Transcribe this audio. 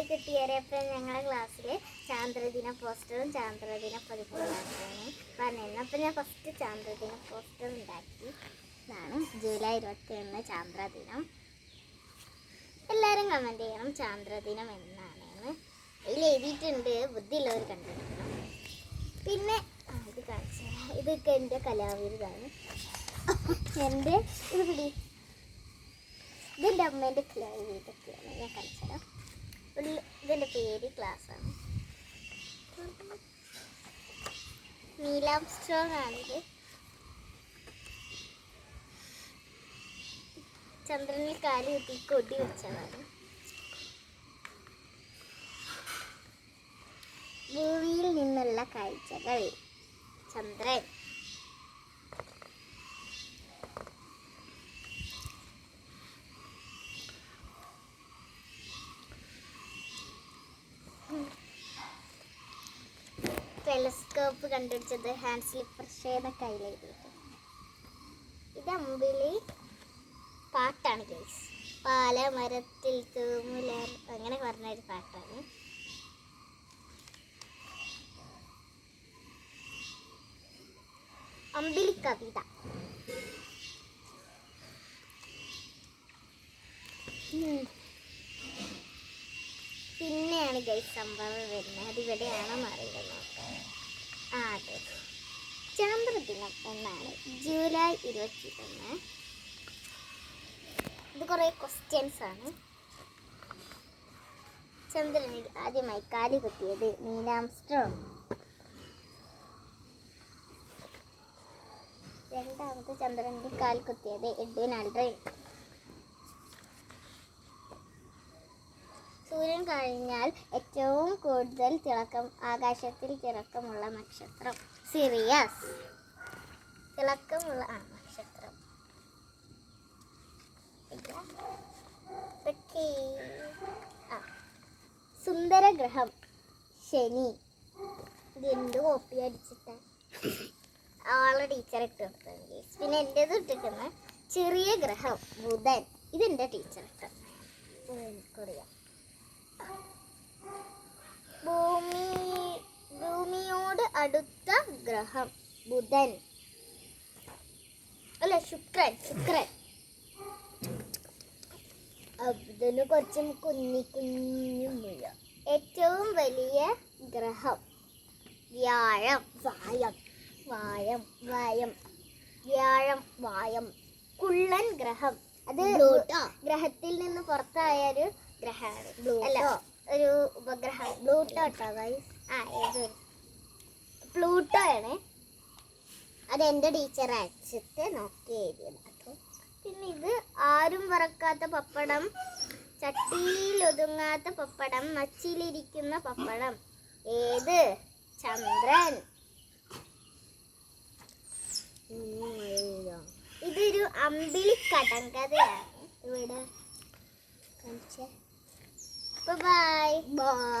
Hi കിട്ടിയവരെപ്പം ഞങ്ങളെ ക്ലാസ്സിൽ ചാന്ദ്രദിന പോസ്റ്ററും ചാന്ദ്രദിന പതിപ്പും പറഞ്ഞിരുന്നു അപ്പം ഞാൻ ഫസ്റ്റ് ചാന്ദ്രദിന പോസ്റ്റർ ഉണ്ടാക്കി ഇതാണ് ജൂലൈ ഇരുപത്തി ഒന്ന് ചാന്ദ്രദിനം. എല്ലാവരും കമന്റ് ചെയ്യണം ചാന്ദ്രദിനം എന്നാണ് എന്ന് അതിൽ എഴുതിയിട്ടുണ്ട് ബുദ്ധിയുള്ളവർ കണ്ടിരിക്കണം പിന്നെ ഇത് കാണിച്ചു. ഇതൊക്കെ എന്റെ കലാവിരുതാണ്. എന്റെ ഇത് പിടി. ഇതെന്റെ അമ്മേന്റെ കലാവിരുതൊക്കെയാണ്. ഞാൻ കാണിച്ചു ഇതിന്റെ പേര് ക്ലാസ്സാണ് നീലാം സ്ട്രോങ് ആണിത്. ചന്ദ്രനിൽ കാൽ കുത്തി കൊടി വെച്ചതാണ്. ഭൂമിയിൽ നിന്നുള്ള കാഴ്ചകൾ. ചന്ദ്രൻ. ടെലസ്കോപ്പ് കണ്ടുപിടിച്ചത് ഹാൻഡ് സ്ലിപ്പർ ഷേത കയ്യിലെഴുതിയിട്ട് ഇത് അമ്പിളി പാട്ടാണ് ഗൈസ് പാല മരത്തിൽ തൂമുല അങ്ങനെ പറഞ്ഞൊരു പാട്ടാണ്. അമ്പിളി കവിത. പിന്നെയാണ് ഗൈസ് സംഭവം വരുന്നത്. അതിവിടെയാണോ അറിയില്ല. നോക്കാം. ആ അതെ ചാന്ദ്രദിനം എന്നാണ് ജൂലൈ ഇരുപത്തി ഒന്ന് ഇത് കുറേ ക്വസ്റ്റ്യൻസ് ആണ്. ചന്ദ്രനിൽ ആദ്യമായി കാലി കുത്തിയത് നീലാംസ്ട്രോങ് രണ്ടാമത് ചന്ദ്രനിൽ കാൽ കുത്തിയത് എഡ്വിൻ ആൽഡ്രിൻ സൂര്യൻ കഴിഞ്ഞാൽ ഏറ്റവും കൂടുതൽ തിളക്കം ആകാശത്തിൽ തിളക്കമുള്ള നക്ഷത്രം സിറിയസ്. തിളക്കമുള്ള ആ നക്ഷത്രം. സുന്ദര ഗ്രഹം ശനി. ഇതെന്ത് കോപ്പി അടിച്ചിട്ട്. ആളെ ടീച്ചർ ഇട്ട് കൊടുത്തത്. പിന്നെ എന്റെത് ഇട്ടിരിക്കുന്ന ചെറിയ ഗ്രഹം ബുധൻ. ഇതെന്റെ ടീച്ചർ ഇട്ട എനിക്കറിയാം. അടുത്ത ഗ്രഹം ബുധൻ. അല്ല ശുക്രൻ ശുക്രൻ. ബുധന് കുറച്ചും കുഞ്ഞി കുഞ്ഞും മുഴ. ഏറ്റവും വലിയ ഗ്രഹം വ്യാഴം വായം വായം വായം വ്യാഴം വായം കുള്ളൻ ഗ്രഹം. അത്. ഗ്രഹത്തിൽ നിന്ന് പുറത്തായ ഒരു ഗ്രഹമാണ്. അല്ല ഒരു ഉപഗ്രഹം. ബ്ലൂട്ടോട്ടോ ആ ഏത്? പ്ലൂട്ടോ ആണ് അത് എന്റെ ടീച്ചർ അയച്ചിട്ട് നോക്കി എഴുതിയത്. അപ്പോൾ പിന്നെ ഇത് ആരും വറക്കാത്ത പപ്പടം ചട്ടിയിൽ ഒതുങ്ങാത്ത പപ്പടം മച്ചിലിരിക്കുന്ന പപ്പടം. ഏത്? ചന്ദ്രൻ. ഇതൊരു അമ്പിളി കടങ്കഥയാണ്. ഇവിടെ കാണിച്ചേ. ബൈ. ബൈ.